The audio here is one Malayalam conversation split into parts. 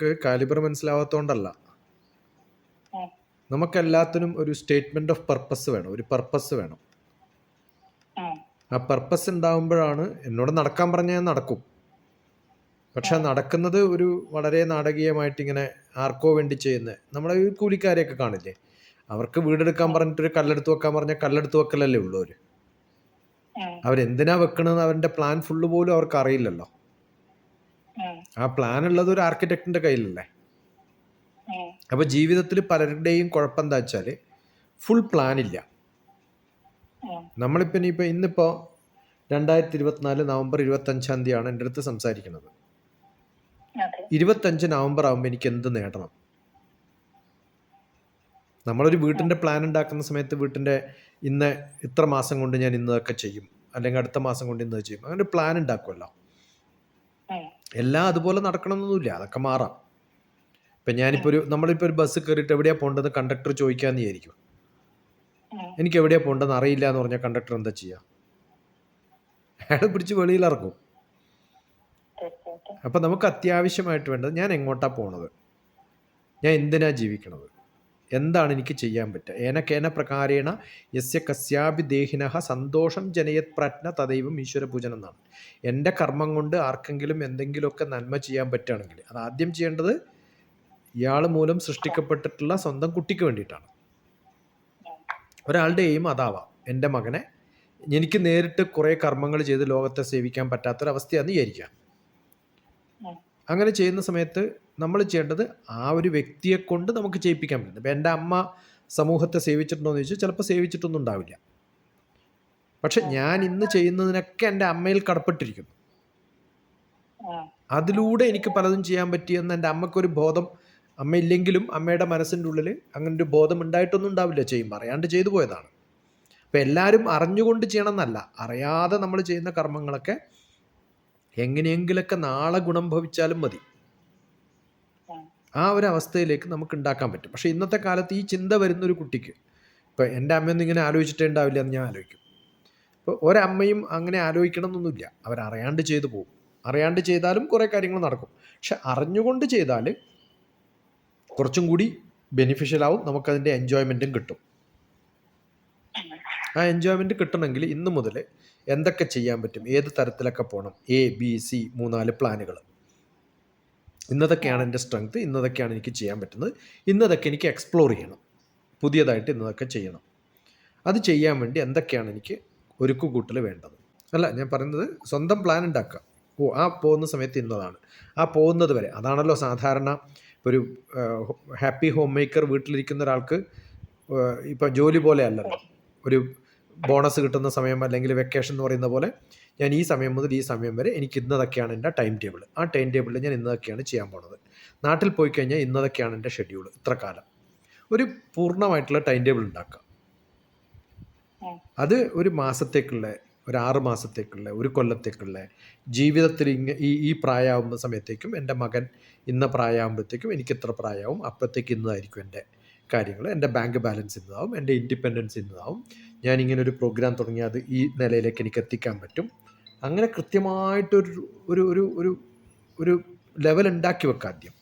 നമുക്ക് കാലിബർ മനസ്സിലാവാത്തോണ്ടല്ല. നമുക്ക് നമുക്കെല്ലാത്തിനും ഒരു സ്റ്റേറ്റ്മെന്റ് ഓഫ് പർപ്പസ് വേണം ഒരു പർപ്പസ് വേണം. ആ. പർപ്പസ് ഉണ്ടാവുമ്പോഴാണ് എന്നോട് നടക്കാൻ പറഞ്ഞാൽ ഞാൻ നടക്കും. പക്ഷെ നടക്കുന്നത് ഒരു വളരെ നാടകീയമായിട്ട് ഇങ്ങനെ ആർക്കോ വേണ്ടി ചെയ്യുന്നത് നമ്മളെ ഈ കൂലിക്കാരെയൊക്കെ കാണില്ലേ? അവർക്ക് വീടെടുക്കാൻ പറഞ്ഞിട്ട് ഒരു കല്ലെടുത്ത് വെക്കാൻ പറഞ്ഞ കല്ലെടുത്ത് വെക്കലല്ലേ ഉള്ളൂ അവർ ഉം. അവരെന്തിനാ വെക്കണമെന്ന് അവരുടെ പ്ലാൻ ഫുള്ള് പോലും അവർക്ക് അറിയില്ലല്ലോ. ആ പ്ലാൻ ഉള്ളത് ഒരു ആർക്കിടെക്ടിന്റെ കയ്യിലല്ലേ? അപ്പൊ ജീവിതത്തിൽ പലരുടെയും കുഴപ്പം എന്താ വെച്ചാൽ ഫുൾ പ്ലാൻ ഇല്ല. നമ്മളിപ്പോ ഇനിയിപ്പോ ഇന്നിപ്പോ രണ്ടായിരത്തി ഇരുപത്തിനാല് നവംബർ ഇരുപത്തഞ്ചാം തീയതിയാണ് എന്റെ അടുത്ത് സംസാരിക്കുന്നത്. ഇരുപത്തഞ്ച് നവംബർ ആകുമ്പോൾ എനിക്ക് എന്ത് നേടണം? നമ്മളൊരു വീട്ടിന്റെ പ്ലാൻ ഉണ്ടാക്കുന്ന സമയത്ത് വീട്ടിന്റെ ഇന്ന് ഇത്ര മാസം കൊണ്ട് ഞാൻ ഇന്നതൊക്കെ ചെയ്യും. അല്ലെങ്കിൽ അടുത്ത മാസം കൊണ്ട് ഇന്നത് ചെയ്യും. അങ്ങനെ ഒരു പ്ലാൻ ഉണ്ടാക്കുമല്ലോ. എല്ലാം അതുപോലെ നടക്കണമെന്നൊന്നുമില്ല. അതൊക്കെ മാറാം. ഇപ്പം ഞാനിപ്പോൾ ഒരു നമ്മളിപ്പോൾ ഒരു ബസ് കയറിയിട്ട് എവിടെയാണ് പോകേണ്ടത് കണ്ടക്ടർ ചോദിക്കാമെന്ന് വിചാരിക്കും. എനിക്ക് എവിടെയാണ് പോകേണ്ടതെന്ന് അറിയില്ല എന്ന് പറഞ്ഞാൽ കണ്ടക്ടർ എന്താ ചെയ്യുക അയാൾ പിടിച്ച് വെളിയിൽ ഇറക്കും. അപ്പം നമുക്ക് അത്യാവശ്യമായിട്ട് വേണ്ടത് ഞാൻ എങ്ങോട്ടാണ് പോണത്? ഞാൻ എന്തിനാ ജീവിക്കണത്? എന്താണ് എനിക്ക് ചെയ്യാൻ പറ്റുക? ഏനക്കേന പ്രകാരേണ യസ്യ കസ്യാപി ദേഹിനഹ സന്തോഷം ജനയത് പ്രജ്ഞ തദൈവം ഈശ്വരപൂജനം എന്നാണ്. എന്റെ കർമ്മം കൊണ്ട് ആർക്കെങ്കിലും എന്തെങ്കിലുമൊക്കെ നന്മ ചെയ്യാൻ പറ്റുകയാണെങ്കിൽ അത് ആദ്യം ചെയ്യേണ്ടത് ഇയാൾ മൂലം സൃഷ്ടിക്കപ്പെട്ടിട്ടുള്ള സ്വന്തം കുട്ടിക്ക് വേണ്ടിയിട്ടാണ്. ഒരാളുടെ എയിം അതാവാം. എന്റെ മകനെ എനിക്ക് നേരിട്ട് കുറേ കർമ്മങ്ങൾ ചെയ്ത് ലോകത്തെ സേവിക്കാൻ പറ്റാത്തൊരവസ്ഥയാണെന്ന് വിചാരിക്കാം ഉം. അങ്ങനെ ചെയ്യുന്ന സമയത്ത് നമ്മൾ ചെയ്യേണ്ടത് ആ ഒരു വ്യക്തിയെ കൊണ്ട് നമുക്ക് ചെയ്യിപ്പിക്കാൻ പറ്റുന്നത് ഇപ്പം എന്റെ അമ്മ സമൂഹത്തെ സേവിച്ചിട്ടുണ്ടോ എന്ന് ചോദിച്ചാൽ ചിലപ്പോൾ സേവിച്ചിട്ടൊന്നും ഉണ്ടാവില്ല. പക്ഷെ ഞാൻ ഇന്ന് ചെയ്യുന്നതിനൊക്കെ എന്റെ അമ്മയിൽ കടപ്പെട്ടിരിക്കുന്നു. അതിലൂടെ എനിക്ക് പലതും ചെയ്യാൻ പറ്റിയെന്ന് എന്റെ അമ്മക്കൊരു ബോധം അമ്മ ഇല്ലെങ്കിലും അമ്മയുടെ മനസ്സിന്റെ ഉള്ളിൽ അങ്ങനെ ഒരു ബോധം ഉണ്ടായിട്ടൊന്നും ഉണ്ടാവില്ല ചെയ്യും. അറിയാണ്ട് ചെയ്തു പോയതാണ്. അപ്പം എല്ലാവരും അറിഞ്ഞുകൊണ്ട് ചെയ്യണമെന്നല്ല. അറിയാതെ നമ്മൾ ചെയ്യുന്ന കർമ്മങ്ങളൊക്കെ എങ്ങനെയെങ്കിലൊക്കെ നാളെ ഗുണം ഭവിച്ചാലും മതി. ആ ഒരു അവസ്ഥയിലേക്ക് നമുക്ക് ഉണ്ടാക്കാൻ പറ്റും. പക്ഷേ ഇന്നത്തെ കാലത്ത് ഈ ചിന്ത വരുന്ന ഒരു കുട്ടിക്ക് ഇപ്പോൾ എന്റെ അമ്മയൊന്നും ഇങ്ങനെ ആലോചിച്ചിട്ടേ ഉണ്ടാവില്ല എന്ന് ഞാൻ ആലോചിക്കും. ഇപ്പോൾ ഒരമ്മയും അങ്ങനെ ആലോചിക്കണം എന്നൊന്നുമില്ല അവരറിയാണ്ട് ചെയ്തു പോകും. അറിയാണ്ട് ചെയ്താലും കുറേ കാര്യങ്ങൾ നടക്കും. പക്ഷെ അറിഞ്ഞുകൊണ്ട് ചെയ്താൽ കുറച്ചും കൂടി ബെനിഫിഷ്യൽ ആവും. നമുക്കതിന്റെ എൻജോയ്മെന്റും കിട്ടും. ആ എൻജോയ്മെന്റ് കിട്ടണമെങ്കിൽ ഇന്ന് മുതൽ എന്തൊക്കെ ചെയ്യാൻ പറ്റും? ഏത് തരത്തിലൊക്കെ പോകണം? എ ബി സി മൂന്നാൽ പ്ലാനുകൾ ഇന്നതൊക്കെയാണ് എന്റെ സ്ട്രെങ്ത് ഇന്നതൊക്കെയാണ് എനിക്ക് ചെയ്യാൻ പറ്റുന്നത്. ഇന്നതൊക്കെ എനിക്ക് എക്സ്പ്ലോർ ചെയ്യണം. പുതിയതായിട്ട് ഇന്നതൊക്കെ ചെയ്യണം. അത് ചെയ്യാൻ വേണ്ടി എന്തൊക്കെയാണ് എനിക്ക് ഒരുക്കു കൂട്ടൽ വേണ്ടത്? അല്ല ഞാൻ പറയുന്നത് സ്വന്തം പ്ലാൻ ഉണ്ടാക്കുക. ഓ ആ പോകുന്ന സമയത്ത് ഇന്നതാണ്. ആ പോകുന്നത് വരെ. അതാണല്ലോ സാധാരണ ഒരു ഹാപ്പി ഹോം മേക്കർ വീട്ടിലിരിക്കുന്ന ഒരാൾക്ക് ഇപ്പം ജോലി പോലെ അല്ലല്ലോ. ഒരു ബോണസ് കിട്ടുന്ന സമയം അല്ലെങ്കിൽ വെക്കേഷൻ എന്ന് പറയുന്ന പോലെ ഞാൻ ഈ സമയം മുതൽ ഈ സമയം വരെ എനിക്ക് ഇന്നതൊക്കെയാണ് എന്റെ ടൈം ടേബിൾ ആ ടൈം ടേബിളിൽ ഞാൻ ഇന്നതൊക്കെയാണ് ചെയ്യാൻ പോണത്. നാട്ടിൽ പോയി കഴിഞ്ഞാൽ ഇന്നതൊക്കെയാണ് എന്റെ ഷെഡ്യൂൾ ഇത്ര കാലം ഒരു പൂർണമായിട്ടുള്ള ടൈം ടേബിൾ ഉണ്ടാക്കുക അത് ഒരു മാസത്തേക്കുള്ള ഒരു ആറ് മാസത്തേക്കുള്ള ഒരു കൊല്ലത്തേക്കുള്ള ജീവിതത്തിൽ ഇങ്ങ ഈ ഈ പ്രായമാകുന്ന സമയത്തേക്കും എന്റെ മകൻ ഇന്ന പ്രായമാകുമ്പോഴത്തേക്കും എനിക്ക് ഇത്ര പ്രായമാവും അപ്പോഴത്തേക്ക് ഇന്നതായിരിക്കും എന്റെ കാര്യങ്ങൾ എന്റെ ബാങ്ക് ബാലൻസ് ഇന്നതാവും എന്റെ ഇൻഡിപെൻഡൻസ് ഇന്നതാവും. ഇങ്ങനെ ഒരു പ്രോഗ്രാം തുടങ്ങിയാൽ അത് ഈ നിലയിലേക്ക് എനിക്ക് എത്തിക്കാൻ പറ്റും. അങ്ങനെ കൃത്യമായിട്ടൊരു ഒരു ഒരു ഒരു ഒരു ലെവൽ ഉണ്ടാക്കി വെക്കാം ആദ്യം.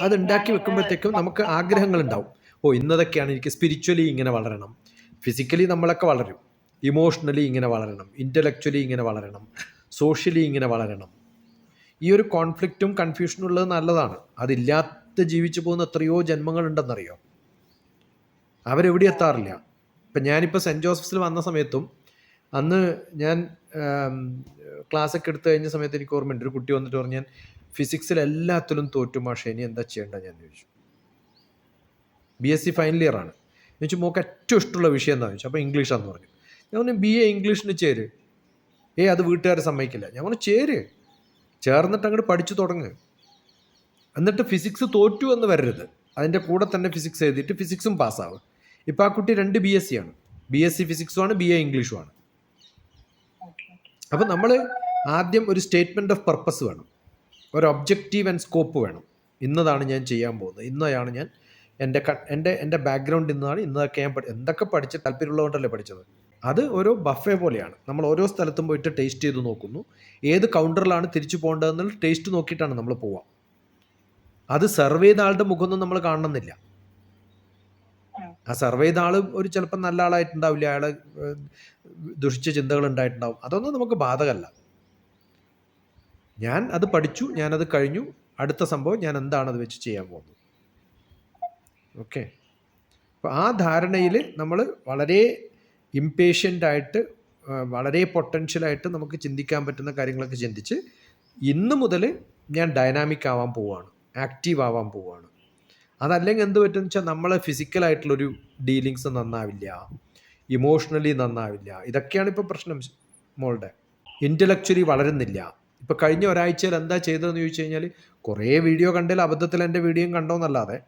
അത് ഉണ്ടാക്കി വെക്കുമ്പോഴത്തേക്കും നമുക്ക് ആഗ്രഹങ്ങൾ ഉണ്ടാവും. ഓ ഇന്നതൊക്കെയാണ് എനിക്ക് സ്പിരിച്വലി ഇങ്ങനെ വളരണം. ഫിസിക്കലി നമ്മളൊക്കെ വളരും. ഇമോഷണലി ഇങ്ങനെ വളരണം. ഇന്റലക്ച്വലി ഇങ്ങനെ വളരണം. സോഷ്യലി ഇങ്ങനെ വളരണം. ഈ ഒരു കോൺഫ്ലിക്റ്റും കൺഫ്യൂഷനും ഉള്ളത് നല്ലതാണ്. അതില്ലാത്ത ജീവിച്ചു പോകുന്ന എത്രയോ ജന്മങ്ങളുണ്ടെന്നറിയോ? അവരെവിടെ എത്താറില്ല. ഇപ്പം ഞാനിപ്പോൾ സെന്റ് ജോസഫ്സിൽ വന്ന സമയത്തും അന്ന് ഞാൻ ക്ലാസ്സൊക്കെ എടുത്തു കഴിഞ്ഞ സമയത്ത് എനിക്ക് ഓർമ്മയുണ്ട്. ഒരു കുട്ടി വന്നിട്ട് പറഞ്ഞു ഞാൻ ഫിസിക്സിൽ എല്ലാത്തിലും തോറ്റു മാഷേ ഇനി എന്താ ചെയ്യേണ്ടത്? ഞാൻ ചോദിച്ചു. B S C final year ആണ്. ചോദിച്ചു മോക്ക് ഏറ്റവും ഇഷ്ടമുള്ള വിഷയം എന്താണെന്ന് ചോദിച്ചു. അപ്പോൾ ഇംഗ്ലീഷാന്ന് പറഞ്ഞു. ഞാൻ പറഞ്ഞു ബി എ ഇംഗ്ലീഷിന് ചേര്. ഏ അത് വീട്ടുകാരെ സമ്മതിക്കില്ല. ഞാൻ പറഞ്ഞു ചേര്. ചേർന്നിട്ട് അങ്ങോട്ട് പഠിച്ചു തുടങ്ങ്. എന്നിട്ട് ഫിസിക്സ് തോറ്റു എന്ന് വരരുത്. അതിന്റെ കൂടെ തന്നെ ഫിസിക്സ് എഴുതിയിട്ട് ഫിസിക്സും പാസ്സാവും ഇപ്പം ആ കുട്ടി രണ്ട് ബി എസ് സി ആണ്. ബി എസ് സി ഫിസിക്സും ആണ് ബി എ ഇംഗ്ലീഷും ആണ്. അപ്പോൾ നമ്മൾ ആദ്യം ഒരു സ്റ്റേറ്റ്മെന്റ് ഓഫ് പർപ്പസ് വേണം. ഒരു ഒബ്ജക്റ്റീവ് ആൻഡ് സ്കോപ്പ് വേണം. ഇന്നതാണ് ഞാൻ ചെയ്യാൻ പോകുന്നത്. ഇന്നയാണ് ഞാൻ എന്റെ എന്റെ എന്റെ ബാക്ക്ഗ്രൗണ്ട് ഇന്നതാണ്. ഇന്നതൊക്കെ ഞാൻ എന്തൊക്കെ പഠിച്ച് താല്പര്യമുള്ളതുകൊണ്ടല്ലേ പഠിച്ചത്? അത് ഓരോ ബഫേ പോലെയാണ്. നമ്മൾ ഓരോ സ്ഥലത്തും പോയിട്ട് ടേസ്റ്റ് ചെയ്ത് നോക്കുന്നു. ഏത് കൗണ്ടറിലാണ് തിരിച്ചു പോകേണ്ടതെന്നുള്ള ടേസ്റ്റ് നോക്കിയിട്ടാണ് നമ്മൾ പോവുക അത് സർവേ ചെയ്ത ആളുടെ മുഖമൊന്നും നമ്മൾ കാണണമെന്നില്ല. ആ സർവേ ചെയ്ത ആൾ ഒരു ചിലപ്പോൾ നല്ല ആളായിട്ടുണ്ടാവില്ല. അയാൾ ദുഷിച്ച ചിന്തകൾ ഉണ്ടായിട്ടുണ്ടാവും. അതൊന്നും നമുക്ക് ബാധകമല്ല. ഞാൻ അത് പഠിച്ചു ഞാനത് കഴിഞ്ഞു. അടുത്ത സംഭവം ഞാൻ എന്താണ് അത് വെച്ച് ചെയ്യാൻ പോകുന്നത്. ഓക്കെ. അപ്പോൾ ആ ധാരണയിൽ നമ്മൾ വളരെ ഇമ്പേഷ്യന്റ് ആയിട്ട് വളരെ പൊട്ടൻഷ്യലായിട്ട് നമുക്ക് ചിന്തിക്കാൻ പറ്റുന്ന കാര്യങ്ങളൊക്കെ ചിന്തിച്ച് ഇന്ന് മുതൽ ഞാൻ ഡൈനാമിക് ആവാൻ പോവുകയാണ് ആക്റ്റീവ് ആവാൻ പോവുകയാണ് അതല്ലെങ്കിൽ എന്ത് പറ്റും വെച്ചാൽ നമ്മളെ ഫിസിക്കലായിട്ടുള്ളൊരു ഡീലിങ്സ് നന്നാവില്ല. ഇമോഷണലി നന്നാവില്ല. ഇതൊക്കെയാണ് ഇപ്പോൾ പ്രശ്നം മോളുടെ ഇന്റലക്ച്വലി വളരുന്നില്ല. ഇപ്പോൾ കഴിഞ്ഞ ഒരാഴ്ചയിൽ എന്താ ചെയ്തതെന്ന് ചോദിച്ചു കഴിഞ്ഞാൽ കുറേ വീഡിയോ കണ്ടതിൽ അബദ്ധത്തിൽ എന്റെ വീഡിയോയും കണ്ടോന്നല്ലാതെ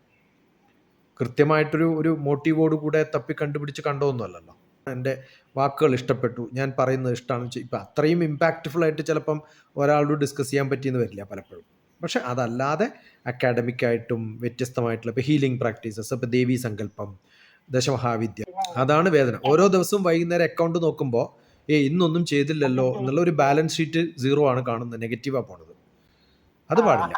കൃത്യമായിട്ടൊരു ഒരു മോട്ടീവോട് കൂടെ തപ്പി കണ്ടുപിടിച്ച് കണ്ടോന്നല്ലല്ലോ. എന്റെ വാക്കുകൾ ഇഷ്ടപ്പെട്ടു. ഞാൻ പറയുന്നത് ഇഷ്ടമാണ് ഇപ്പം അത്രയും ഇമ്പാക്റ്റ്ഫുൾ ആയിട്ട് ചിലപ്പം ഒരാളോട് ഡിസ്കസ് ചെയ്യാൻ പറ്റിയെന്ന് വരില്ല പലപ്പോഴും. പക്ഷെ അതല്ലാതെ അക്കാഡമിക്കായിട്ടും വ്യത്യസ്തമായിട്ടുള്ള ഇപ്പോൾ ഹീലിംഗ് പ്രാക്ടീസസ് ഇപ്പോൾ ദേവി സങ്കല്പം ദശമഹാവിദ്യ അതാണ് വേദന. ഓരോ ദിവസവും വൈകുന്നേരം അക്കൗണ്ട് നോക്കുമ്പോൾ ഏ ഇന്നൊന്നും ചെയ്തില്ലല്ലോ എന്നുള്ള ഒരു ബാലൻസ് ഷീറ്റ് സീറോ ആണ് കാണുന്നത്. നെഗറ്റീവാണ് പോണത്. അത് പാടില്ല.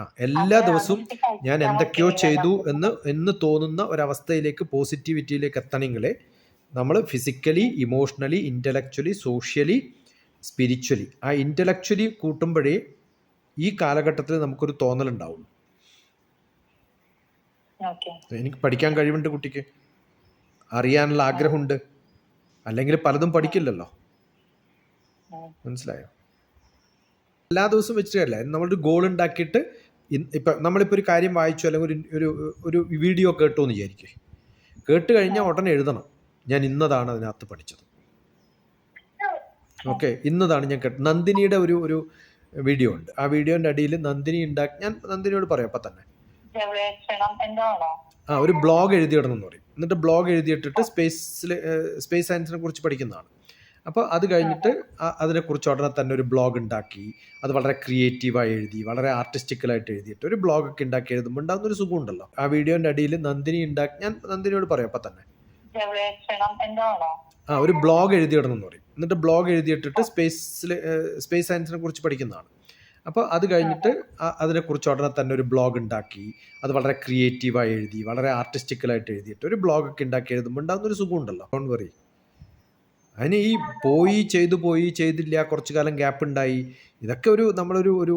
ആ എല്ലാ ദിവസവും ഞാൻ എന്തൊക്കെയോ ചെയ്തു എന്ന് എന്ന് തോന്നുന്ന ഒരവസ്ഥയിലേക്ക് പോസിറ്റിവിറ്റിയിലേക്ക് എത്തണമെങ്കിൽ നമ്മൾ physically emotionally intellectually socially spiritually ആ ഇന്റലക്ച്വലി കൂട്ടുമ്പോഴേ ഈ കാലഘട്ടത്തിൽ നമുക്കൊരു തോന്നലുണ്ടാവും. എനിക്ക് പഠിക്കാൻ കഴിവുണ്ട് കുട്ടിക്ക്. അറിയാനുള്ള ആഗ്രഹമുണ്ട്. അല്ലെങ്കിൽ പലതും പഠിക്കില്ലല്ലോ. മനസ്സിലായോ? എല്ലാ ദിവസവും വെച്ചിട്ടല്ല. നമ്മളൊരു ഗോൾ ഉണ്ടാക്കിയിട്ട് ഇപ്പൊ ഇപ്പം നമ്മളിപ്പോൾ ഒരു കാര്യം വായിച്ചു അല്ലെങ്കിൽ ഒരു ഒരു ഒരു വീഡിയോ കേട്ടു എന്ന് വിചാരിക്കേ. കേട്ട് കഴിഞ്ഞാൽ ഉടനെ എഴുതണം. ഞാൻ ഇന്നതാണ് അതിനകത്ത് പഠിച്ചത്. ഓക്കെ. ഇന്നതാണ് ഞാൻ കേട്ടത് നന്ദിനിയുടെ ഒരു ഒരു വീഡിയോ ഉണ്ട്. ആ വീഡിയോന്റെ അടിയിൽ നന്ദിനി ഉണ്ടാക്കി ഞാൻ നന്ദിനിയോട് പറയാം അപ്പൊ തന്നെ. ആ ഒരു ബ്ലോഗ് എഴുതിയിടണം എന്ന് പറയും. എന്നിട്ട് ബ്ലോഗ് എഴുതിയിട്ടിട്ട് സ്പേസിൽ സ്പേസ് സയൻസിനെ കുറിച്ച് പഠിക്കുന്നതാണ്. അപ്പോൾ അത് കഴിഞ്ഞിട്ട് അതിനെ അതിനെക്കുറിച്ച് ഉടനെ തന്നെ ഒരു ബ്ലോഗ് ഉണ്ടാക്കി അത് വളരെ ക്രിയേറ്റീവായി എഴുതി വളരെ ആർട്ടിസ്റ്റിക്കലായിട്ട് എഴുതിയിട്ട് ഒരു ബ്ലോഗൊക്കെ ഉണ്ടാക്കി എഴുതുമ്പോൾ ഉണ്ടാകുന്ന ഒരു സുഖമുണ്ടല്ലോ ആ വീഡിയോന്റെ അടിയിൽ നന്ദിനി ഉണ്ടാക്കി ഞാൻ നന്ദിനിയോട് പറയാം അപ്പം തന്നെ. ആ ഒരു ബ്ലോഗ് എഴുതിയിടണം എന്ന് പറയും. എന്നിട്ട് ബ്ലോഗ് എഴുതിയിട്ടിട്ട് സ്പേസിൽ സ്പേസ് സയൻസിനെ കുറിച്ച് പഠിക്കുന്നതാണ്. അപ്പോൾ അത് കഴിഞ്ഞിട്ട് അതിനെക്കുറിച്ച് ഉടനെ തന്നെ ഒരു ബ്ലോഗ് ഉണ്ടാക്കി അത് വളരെ ക്രിയേറ്റീവായി എഴുതി വളരെ ആർട്ടിസ്റ്റിക്കലായിട്ട് എഴുതിയിട്ട് ഒരു ബ്ലോഗൊക്കെ ഉണ്ടാക്കി എഴുതുമ്പോൾ ഉണ്ടാകുന്ന ഒരു സുഖമുണ്ടല്ലോ. ഡോൺ വറി അതിന് ഈ പോയി ചെയ്തു പോയി ചെയ്തില്ല കുറച്ചു കാലം ഗ്യാപ്പ് ഉണ്ടായി ഇതൊക്കെ ഒരു നമ്മളൊരു ഒരു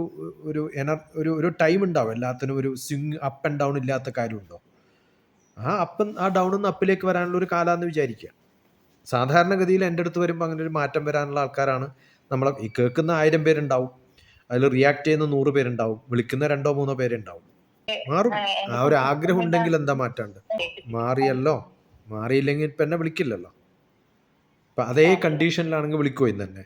ഒരു എനർ ഒരു ഒരു ടൈം ഉണ്ടാവും. എല്ലാത്തിനും ഒരു സ്വിങ് അപ്പ് ആൻഡ് ഡൗൺ ഇല്ലാത്ത കാര്യമുണ്ടോ? ആ അപ്പ് ആ ഡൗണിൽ നിന്ന് അപ്പിലേക്ക് വരാനുള്ള ഒരു കാലമെന്ന് വിചാരിക്കുക. സാധാരണഗതിയിൽ എന്റെ അടുത്ത് വരുമ്പോൾ അങ്ങനെ ഒരു മാറ്റം വരാനുള്ള ആൾക്കാരാണ്. നമ്മൾ ഈ കേൾക്കുന്ന ആയിരം പേരുണ്ടാവും. അതിൽ റിയാക്ട് ചെയ്യുന്ന നൂറ് പേരുണ്ടാവും. വിളിക്കുന്ന രണ്ടോ മൂന്നോ പേരുണ്ടാവും. മാറും. ആ ഒരു ആഗ്രഹം ഉണ്ടെങ്കിൽ എന്താ മാറ്റാണ്ട്? മാറിയല്ലോ. മാറിയില്ലെങ്കിൽ ഇപ്പം എന്നെ വിളിക്കില്ലല്ലോ. ഇപ്പം അതേ കണ്ടീഷനിലാണെങ്കിൽ വിളിക്കുമോ ഇന്ന് തന്നെ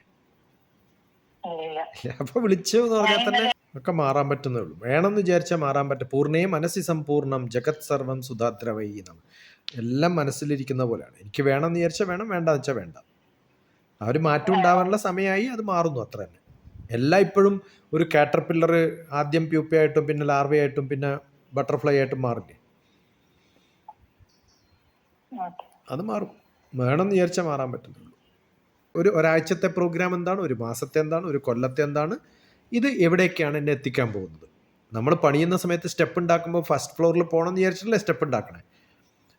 അപ്പൊ വിളിച്ചു എന്ന് പറഞ്ഞാൽ തന്നെ ഒക്കെ മാറാൻ പറ്റുന്നേ ഉള്ളൂ. വേണമെന്ന് വിചാരിച്ചാൽ മാറാൻ പറ്റും. പൂർണേ മനസ്സി സമ്പൂർണം ജഗത് സർവം സുധാദ്രവൈ എന്നാണ് എല്ലാം മനസ്സിലിരിക്കുന്ന പോലെയാണ്. എനിക്ക് വേണമെന്ന് വിചാരിച്ചാൽ വേണം വേണ്ട വെച്ചാൽ വേണ്ട. ആ ഒരു മാറ്റം ഉണ്ടാവാനുള്ള സമയമായി അത് മാറുന്നു അത്ര തന്നെ. എല്ലാം ഇപ്പോഴും ഒരു കാറ്റർ പില്ലർ ആദ്യം പ്യൂപ്പയായിട്ടും പിന്നെ ലാർവയായിട്ടും പിന്നെ ബട്ടർഫ്ലൈ ആയിട്ടും മാറില്ലേ? അത് മാറും. വേണമെന്ന് വിചാരിച്ചാൽ മാറാൻ പറ്റുന്നുള്ളൂ. ഒരു ഒരാഴ്ചത്തെ പ്രോഗ്രാം എന്താണ് ഒരു മാസത്തെ എന്താണ് ഒരു കൊല്ലത്തെ എന്താണ് ഇത് എവിടേക്കാണ് എന്നെ എത്തിക്കാൻ പോകുന്നത്? നമ്മൾ പണിയുന്ന സമയത്ത് സ്റ്റെപ്പ് ഉണ്ടാക്കുമ്പോൾ ഫസ്റ്റ് ഫ്ലോറിൽ പോകണം എന്ന് വിചാരിച്ചിട്ടല്ലേ സ്റ്റെപ്പ് ഉണ്ടാക്കണേ?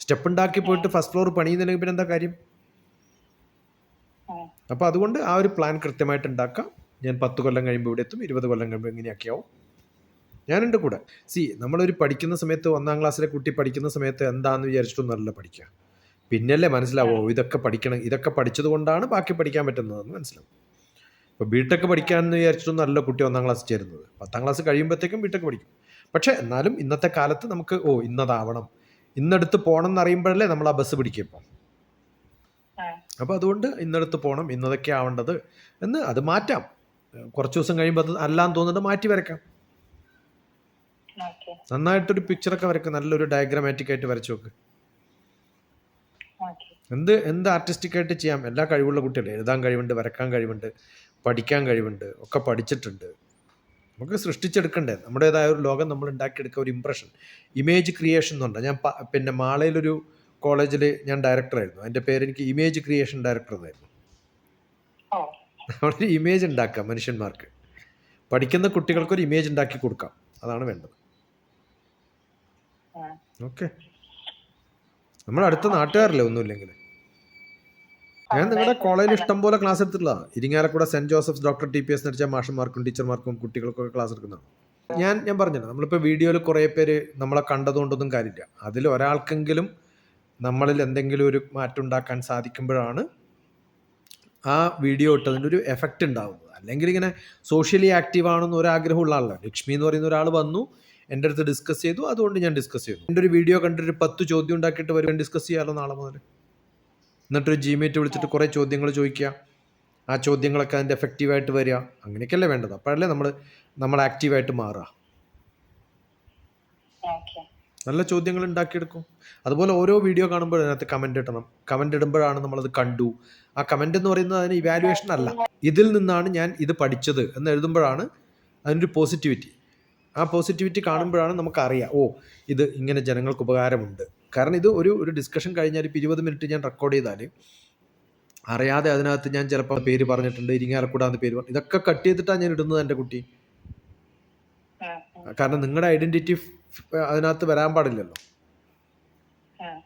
സ്റ്റെപ്പ് ഉണ്ടാക്കി പോയിട്ട് ഫസ്റ്റ് ഫ്ലോർ പണിയുന്നില്ലെങ്കിൽ പിന്നെ എന്താ കാര്യം? അപ്പൊ അപ്പോൾ അതുകൊണ്ട് ആ ഒരു പ്ലാൻ കൃത്യമായിട്ട് ഉണ്ടാക്കാം. ഞാൻ പത്ത് കൊല്ലം കഴിയുമ്പോൾ ഇവിടെ എത്തും ഇരുപത് കൊല്ലം കഴിയുമ്പോൾ ഇങ്ങനെയൊക്കെയാവും. ഞാനുണ്ട് കൂടെ. സി നമ്മളൊരു പഠിക്കുന്ന സമയത്ത് ഒന്നാം ക്ലാസ്സിലെ കുട്ടി പഠിക്കുന്ന സമയത്ത് എന്താണെന്ന് വിചാരിച്ചിട്ടൊന്നുമല്ല പഠിക്കുക പിന്നല്ലേ മനസ്സിലാവോ ഇതൊക്കെ പഠിക്കണം ഇതൊക്കെ പഠിച്ചത് കൊണ്ടാണ് ബാക്കി പഠിക്കാൻ പറ്റുന്നതെന്ന് മനസ്സിലാവും. ഇപ്പോൾ ബിടെക് പഠിക്കാമെന്ന് വിചാരിച്ചിട്ടൊന്നും അല്ല കുട്ടി ഒന്നാം ക്ലാസ് ചേരുന്നത്. പത്താം ക്ലാസ് കഴിയുമ്പോഴത്തേക്കും ബിടെക് പഠിക്കും. പക്ഷേ എന്നാലും ഇന്നത്തെ കാലത്ത് നമുക്ക് ഓ ഇന്നതാവണം. ഇന്നടുത്ത് പോകണം എന്നറിയുമ്പോഴല്ലേ നമ്മൾ ആ ബസ് പിടിക്കും ഇപ്പം. അപ്പോൾ അതുകൊണ്ട് ഇന്നടുത്ത് പോകണം ഇന്നതൊക്കെ ആവേണ്ടത് എന്ന് അത് മാറ്റാം. കുറച്ച് ദിവസം കഴിയുമ്പോൾ അത് അല്ലാന്ന് തോന്നുന്നത് മാറ്റി വരയ്ക്കാം. ഓക്കെ. നന്നായിട്ടൊരു പിക്ചറൊക്കെ വരയ്ക്കും നല്ലൊരു ഡയഗ്രാമാറ്റിക് ആയിട്ട് വരച്ചു നോക്ക് എന്ത് എന്ത് ആർട്ടിസ്റ്റിക് ആയിട്ട് ചെയ്യാം? എല്ലാ കഴിവുള്ള കുട്ടികളും എഴുതാൻ കഴിവുണ്ട് വരക്കാൻ കഴിവുണ്ട് പഠിക്കാൻ കഴിവുണ്ട് ഒക്കെ പഠിച്ചിട്ടുണ്ട്. നമുക്ക് സൃഷ്ടിച്ചെടുക്കണ്ടേ? നമ്മുടേതായ ഒരു ലോകം നമ്മൾ ഉണ്ടാക്കിയെടുക്കുക ഒരു ഇമ്പ്രഷൻ ഇമേജ് ക്രിയേഷൻ എന്നുണ്ട് ഞാൻ പിന്നെ മാളയിലൊരു കോളേജിൽ ഞാൻ ഡയറക്ടറായിരുന്നു എന്റെ പേര് എനിക്ക് ഇമേജ് ക്രിയേഷൻ ഡയറക്ടർ എന്നായിരുന്നു. നമ്മളൊരു ഇമേജ് ഉണ്ടാക്കാം മനുഷ്യന്മാർക്ക്. പഠിക്കുന്ന കുട്ടികൾക്കൊരു ഇമേജ് ഉണ്ടാക്കി കൊടുക്കാം. അതാണ് വേണ്ടത്. ഓക്കെ നമ്മൾ അടുത്ത നാട്ടുകാരല്ലേ ഒന്നുമില്ലെങ്കിൽ ഞാൻ നിങ്ങളുടെ കോളേജിൽ ഇഷ്ടം പോലെ ക്ലാസ് എടുത്തിട്ടുള്ള Irinjalakuda Saint Joseph's doctor T P S നടിച്ച മാഷന്മാർക്കും ടീച്ചർമാർക്കും കുട്ടികൾക്കൊക്കെ ക്ലാസ് എടുക്കുന്നതാണ്. ഞാൻ ഞാൻ പറഞ്ഞത് നമ്മളിപ്പോൾ വീഡിയോയിൽ കുറേ പേര് നമ്മളെ കണ്ടതുകൊണ്ടൊന്നും കാര്യമില്ല. അതിൽ ഒരാൾക്കെങ്കിലും നമ്മളിൽ എന്തെങ്കിലും ഒരു മാറ്റം ഉണ്ടാക്കാൻ സാധിക്കുമ്പോഴാണ് ആ വീഡിയോ ഇട്ടതിന്റെ ഒരു എഫക്റ്റ് ഉണ്ടാവുന്നത്. അല്ലെങ്കിൽ ഇങ്ങനെ സോഷ്യലി ആക്റ്റീവ് ആണെന്ന് ഒരാഗ്രഹമുള്ള ആളാണ് ലക്ഷ്മി എന്ന് പറയുന്ന ഒരാൾ വന്നു എന്റെ അടുത്ത് ഡിസ്കസ് ചെയ്തു അതുകൊണ്ട് ഞാൻ ഡിസ്കസ് ചെയ്തു. എന്റെ ഒരു വീഡിയോ കണ്ടിട്ട് പത്ത് ചോദ്യം ഉണ്ടാക്കിയിട്ട് വരും ഡിസ്കസ് ചെയ്യാമല്ലോ നാളെ മുതൽ എന്നിട്ടൊരു ജിമേറ്റ് വിളിച്ചിട്ട് കുറേ ചോദ്യങ്ങൾ ചോദിക്കുക. ആ ചോദ്യങ്ങളൊക്കെ അതിന്റെ എഫക്റ്റീവായിട്ട് വരിക. അങ്ങനെയൊക്കെയല്ലേ വേണ്ടത്? അപ്പോഴല്ലേ നമ്മൾ നമ്മൾ ആക്റ്റീവായിട്ട് മാറുക. നല്ല ചോദ്യങ്ങൾ ഉണ്ടാക്കിയെടുക്കും. അതുപോലെ ഓരോ വീഡിയോ കാണുമ്പോൾ അതിനകത്ത് കമന്റ് ഇടണം. കമന്റ് ഇടുമ്പോഴാണ് നമ്മളത് കണ്ടു. ആ കമന്റ് എന്ന് പറയുന്നത് അതിന് ഇവാലുവേഷൻ അല്ല. ഇതിൽ നിന്നാണ് ഞാൻ ഇത് പഠിച്ചത് എന്ന് എഴുതുമ്പോഴാണ് അതിനൊരു പോസിറ്റിവിറ്റി ആ പോസിറ്റിവിറ്റി കാണുമ്പോഴാണ് നമുക്കറിയാം ഓ ഇത് ഇങ്ങനെ ജനങ്ങൾക്ക് ഉപകാരമുണ്ട്. കാരണം ഇത് ഒരു ഒരു ഡിസ്കഷൻ കഴിഞ്ഞാൽ ഇപ്പോൾ ഇരുപത് മിനിറ്റ് ഞാൻ റെക്കോർഡ് ചെയ്താൽ അറിയാതെ അതിനകത്ത് ഞാൻ ചിലപ്പോൾ പേര് പറഞ്ഞിട്ടുണ്ട് ഇരിങ്ങാലക്കൂടാന്ന് പേര് പറഞ്ഞു ഇതൊക്കെ കട്ട് ചെയ്തിട്ടാണ് ഞാൻ ഇടുന്നത് എന്റെ കുട്ടി. കാരണം നിങ്ങളുടെ ഐഡന്റിറ്റി അതിനകത്ത് വരാൻ പാടില്ലല്ലോ.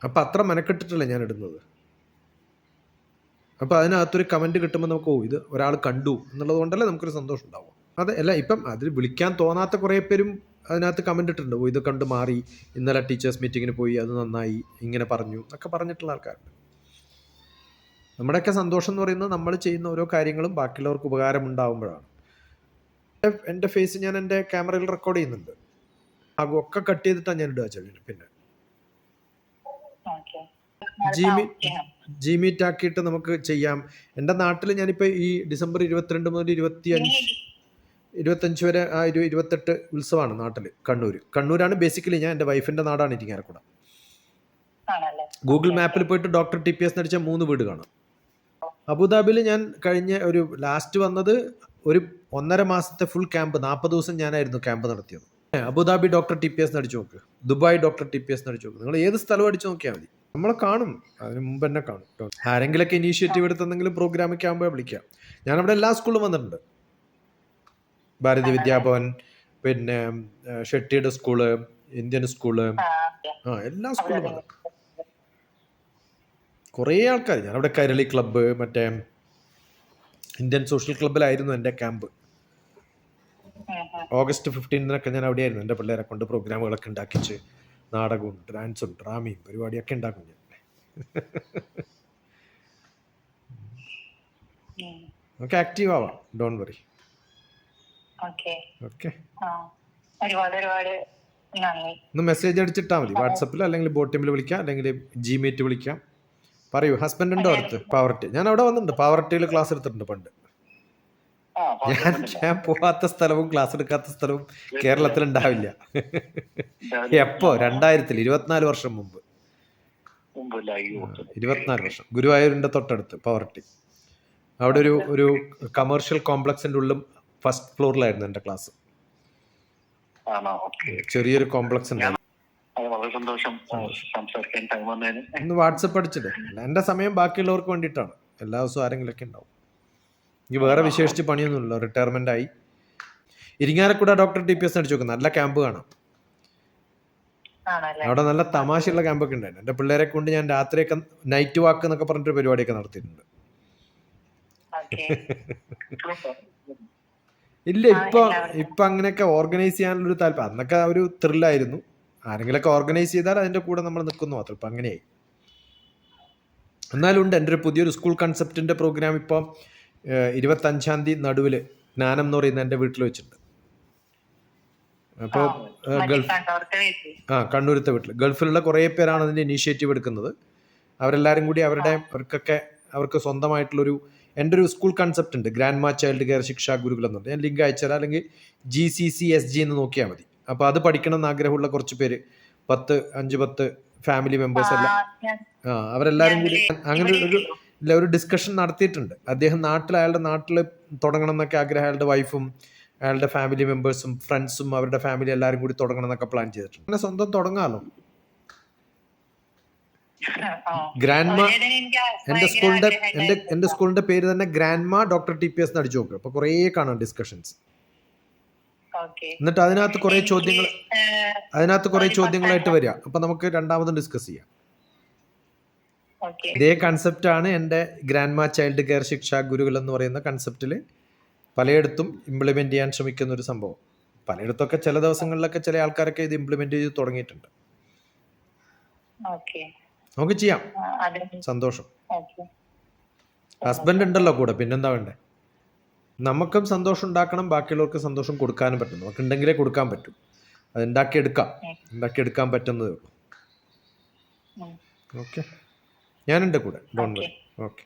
അപ്പം അത്ര മെനക്കെട്ടിട്ടല്ലേ ഞാൻ ഇടുന്നത്. അപ്പോൾ അതിനകത്തൊരു കമന്റ് കിട്ടുമ്പോൾ നമുക്ക് ഓ ഇത് ഒരാൾ കണ്ടു എന്നുള്ളത് കൊണ്ടല്ലേ നമുക്കൊരു സന്തോഷം ഉണ്ടാവും അതെ അല്ല ഇപ്പം അതിൽ വിളിക്കാൻ തോന്നാത്ത കുറേ പേരും അതിനകത്ത് കമന്റ് ഇട്ടിട്ടുണ്ട്. ഓ ഇത് കണ്ട് മാറി. ഇന്നലെ ടീച്ചേഴ്സ് മീറ്റിങ്ങിന് പോയി. അത് നന്നായി. ഇങ്ങനെ പറഞ്ഞു എന്നൊക്കെ പറഞ്ഞിട്ടുള്ള ആൾക്കാരുണ്ട്. നമ്മുടെയൊക്കെ സന്തോഷം എന്ന് പറയുന്നത് നമ്മൾ ചെയ്യുന്ന ഓരോ കാര്യങ്ങളും ബാക്കിയുള്ളവർക്ക് ഉപകാരമുണ്ടാകുമ്പോഴാണ് എന്റെ- ഫേസ് ഞാൻ എന്റെ ക്യാമറയിൽ റെക്കോർഡ് ചെയ്യുന്നുണ്ട്. ഒക്കെ കട്ട് ചെയ്തിട്ടാണ് ഞാൻ ഇടുക ചെവിയിൽ. പിന്നെ ജിമി ചെയ്യാം. ജി ആക്കിയിട്ട് നമുക്ക് ചെയ്യാം. എന്റെ നാട്ടിൽ ഞാനിപ്പോൾ ഈ ഡിസംബർ ഇരുപത്തിരണ്ട് മുതൽ ഇരുപത്തി അഞ്ച് ഇരുപത്തഞ്ച് വരെ ആ ഇരു ഇരുപത്തെട്ട് ഉത്സവമാണ് നാട്ടിൽ കണ്ണൂർ കണ്ണൂരാണ് ബേസിക്കലി ഞാൻ എന്റെ വൈഫിന്റെ നാടാണ് ഇരിങ്ങാലക്കുട. ഗൂഗിൾ മാപ്പിൽ പോയിട്ട് ഡോക്ടർ ടി പി എസ് നടിച്ച മൂന്ന് വീട് കാണും. അബുദാബിയിൽ ഞാൻ കഴിഞ്ഞ ഒരു ലാസ്റ്റ് വന്നത് ഒരു ഒന്നര മാസത്തെ ഫുൾ ക്യാമ്പ് നാൽപ്പത് ദിവസം ഞാനായിരുന്നു ക്യാമ്പ് നടത്തിയത്. Abu Dhabi doctor T P S നടിച്ചു നോക്ക്. Dubai doctor T P S നടിച്ചു നോക്ക്. നിങ്ങൾ ഏത് സ്ഥലം അടിച്ചു നോക്കിയാൽ മതി. നമ്മളെ കാണും. അതിന് മുമ്പ് തന്നെ കാണും. ആരെങ്കിലൊക്കെ ഇനീഷ്യേറ്റീവ് എടുത്തെന്തെങ്കിലും പ്രോഗ്രാമൊക്കെ ആകുമ്പോൾ വിളിക്കാം. ഞാനവിടെ എല്ലാ സ്കൂളിലും വന്നിട്ടുണ്ട്. ഭാരതി വിദ്യാഭവൻ പിന്നെ ഷെട്ടിയുടെ സ്കൂൾ ഇന്ത്യൻ സ്കൂൾ ആ, എല്ലാ സ്കൂളും വന്നു കുറേ ആൾക്കാർ ഞാൻ അവിടെ കരളി ക്ലബ്ബ് മറ്റേ ഇന്ത്യൻ സോഷ്യൽ ക്ലബ്ബിലായിരുന്നു എന്റെ ക്യാമ്പ്. ഓഗസ്റ്റ് ഫിഫ്റ്റീനിനൊക്കെ ഞാൻ അവിടെയായിരുന്നു എന്റെ പിള്ളേരെ കൊണ്ട് പ്രോഗ്രാമുകളൊക്കെ ഉണ്ടാക്കിച്ച് നാടകവും ഡാൻസും ഡ്രാമയും പരിപാടിയൊക്കെ ഉണ്ടാക്കും ഞാൻ. നമുക്ക് ആക്റ്റീവ് ആവാം. Don't worry. ഓക്കെ. ഒരുപാട് ഒരുപാട് ഒന്ന് മെസ്സേജ് അടിച്ചിട്ടാ മതി. വാട്സപ്പിൽ അല്ലെങ്കിൽ ബോട്ടിമിൽ വിളിക്കാം. അല്ലെങ്കിൽ ജിമേറ്റ് വിളിക്കാം. പറയൂ ഹസ്ബൻഡ് ഉണ്ടോ അടുത്ത്? പാവർട്ടി ഞാൻ അവിടെ വന്നിട്ടുണ്ട്. പാവർട്ടിയിൽ ക്ലാസ് എടുത്തിട്ടുണ്ട് പണ്ട്. ഞാൻ ഞാൻ പോവാത്ത സ്ഥലവും ക്ലാസ് എടുക്കാത്ത സ്ഥലവും കേരളത്തിൽ ഉണ്ടാവില്ല. എപ്പോ? രണ്ടായിരത്തിൽ ഇരുപത്തിനാല് വർഷം മുമ്പ്. ഇരുപത്തിനാല് വർഷം. ഗുരുവായൂരിന്റെ തൊട്ടടുത്ത് പവർട്ടി അവിടെ ഒരു ഒരു കമേഴ്ഷ്യൽ കോംപ്ലക്സിന്റെ ഉള്ളിലും ഫസ്റ്റ് ഫ്ലോറിലായിരുന്നു എന്റെ ക്ലാസ്. ചെറിയൊരു കോംപ്ലക്സ് ഉണ്ട് അത് വളരെ സന്തോഷം സംസാരിക്കാൻ ടൈം വന്നതിന്. ഒന്ന് വാട്സപ്പ് അടിച്ചിട്ട് എന്റെ എന്റെ സമയം ബാക്കിയുള്ളവർക്ക് വേണ്ടിയിട്ടാണ്. എല്ലാ ദിവസവും ആരെങ്കിലുമൊക്കെ ഉണ്ടാവും. ഇനി വേറെ വിശേഷിച്ച് പണിയൊന്നുമില്ല. റിട്ടയർമെന്റ് ആയി. Irinjalakuda doctor T P S അടിച്ചു നോക്കും നല്ല ക്യാമ്പ് കാണാം. ആണല്ലേ? അവിടെ നല്ല തമാശയുള്ള ക്യാമ്പൊക്കെ ഉണ്ടായിരുന്നു. എന്റെ പിള്ളേരെ കൊണ്ട് ഞാൻ രാത്രിയൊക്കെ നൈറ്റ് വാക്ക് എന്നൊക്കെ പറഞ്ഞിട്ട് പരിപാടിയൊക്കെ നടത്തിയിട്ടുണ്ട്. ഓക്കെ. ഇല്ല ഇപ്പൊ. ഇപ്പൊ അങ്ങനെയൊക്കെ ഓർഗനൈസ് ചെയ്യാനുള്ളൊരു താല്പര്യം. അന്നൊക്കെ ഒരു ത്രില്ലായിരുന്നു ആരെങ്കിലൊക്കെ ഓർഗനൈസ് ചെയ്താൽ അതിന്റെ കൂടെ നമ്മൾ നിൽക്കുന്നു. മാത്രം ഇപ്പൊ അങ്ങനെയായി. എന്നാലും ഉണ്ട് എന്റെ ഒരു പുതിയൊരു സ്കൂൾ കൺസെപ്റ്റിന്റെ പ്രോഗ്രാം ഇപ്പോൾ ഇരുപത്തഞ്ചാം തീയതി നടുവിൽ ജ്ഞാനം എന്ന് പറയുന്ന എന്റെ വീട്ടിൽ വെച്ചിട്ടുണ്ട്. അപ്പോൾ ഗൾഫ് ആ കണ്ണൂരത്തെ വീട്ടിൽ ഗൾഫിലുള്ള കുറേ പേരാണ് അതിന്റെ ഇനീഷ്യേറ്റീവ് എടുക്കുന്നത്. അവരെല്ലാരും കൂടി അവരുടെ അവർക്കൊക്കെ അവർക്ക് സ്വന്തമായിട്ടുള്ളൊരു എന്റെ ഒരു സ്കൂൾ കൺസെപ്റ്റ് ഉണ്ട് grandma child care Shiksha Gurukulam എന്നുണ്ട് ഞാൻ ലിങ്ക് അയച്ചുതരാം അല്ലെങ്കിൽ G C C S G എന്ന് നോക്കിയാൽ മതി. അപ്പോൾ അത് പഠിക്കണം എന്ന് ആഗ്രഹമുള്ള കുറച്ച് പേര്. പത്ത് അഞ്ച് പത്ത് ഫാമിലി മെമ്പേഴ്സ് എല്ലാം. ആ അവരെല്ലാവരും കൂടി അങ്ങനെ ഒരു ഒരു ഡിസ്കഷൻ നടത്തിയിട്ടുണ്ട്. അദ്ദേഹം നാട്ടിൽ അയാളുടെ നാട്ടിൽ തുടങ്ങണം എന്നൊക്കെ ആഗ്രഹം. അയാളുടെ വൈഫും അയാളുടെ ഫാമിലി മെമ്പേഴ്സും ഫ്രണ്ട്സും അവരുടെ ഫാമിലി എല്ലാവരും കൂടി തുടങ്ങണം എന്നൊക്കെ പ്ലാൻ ചെയ്തിട്ടുണ്ട്. അങ്ങനെ സ്വന്തം തുടങ്ങാമല്ലോ ആ. ഗ്രാൻഡ് മാ എന്റെ സ്കൂളിന്റെ എന്റെ എന്റെ സ്കൂളിന്റെ പേര് തന്നെ ഗ്രാൻഡ് മാ ഡോക്ടർ ടി പി എസ് അടിച്ചു നോക്ക്. അപ്പൊ കുറേ കാണാം ഡിസ്കഷൻസ് എന്നിട്ട് അതിനകത്ത് കുറേ ചോദ്യങ്ങൾ അതിനകത്ത് കുറേ ചോദ്യങ്ങളായിട്ട് വരിക. അപ്പൊ നമുക്ക് രണ്ടാമതും ഡിസ്കസ് ചെയ്യാം. ഇതേ കൺസെപ്റ്റ് ആണ് എന്റെ ഗ്രാൻഡ് മാ ചൈൽഡ് കെയർ ശിക്ഷാ ഗുരുകൾ എന്ന് പറയുന്ന കൺസെപ്റ്റിൽ പലയിടത്തും ഇംപ്ലിമെന്റ് ചെയ്യാൻ ശ്രമിക്കുന്ന ഒരു സംഭവം. പലയിടത്തൊക്കെ ചില ദിവസങ്ങളിലൊക്കെ ചില ആൾക്കാരൊക്കെ ഇത് ഇംപ്ലിമെന്റ് ചെയ്ത് തുടങ്ങിയിട്ടുണ്ട്. ഓക്കെ. നമുക്ക് ചെയ്യാം. സന്തോഷം. ഹസ്ബൻഡ് ഉണ്ടല്ലോ കൂടെ പിന്നെന്താ വേണ്ടേ? നമുക്കും സന്തോഷം ഉണ്ടാക്കണം ബാക്കിയുള്ളവർക്ക് സന്തോഷം കൊടുക്കാനും പറ്റും. നമുക്ക് ഉണ്ടെങ്കിലേ കൊടുക്കാൻ പറ്റും. അത് ഉണ്ടാക്കിയെടുക്കാം. ഉണ്ടാക്കിയെടുക്കാൻ പറ്റുന്നതേ ഉള്ളൂ. ഓക്കെ. ഞാനുണ്ട് കൂടെ. Don't worry okay.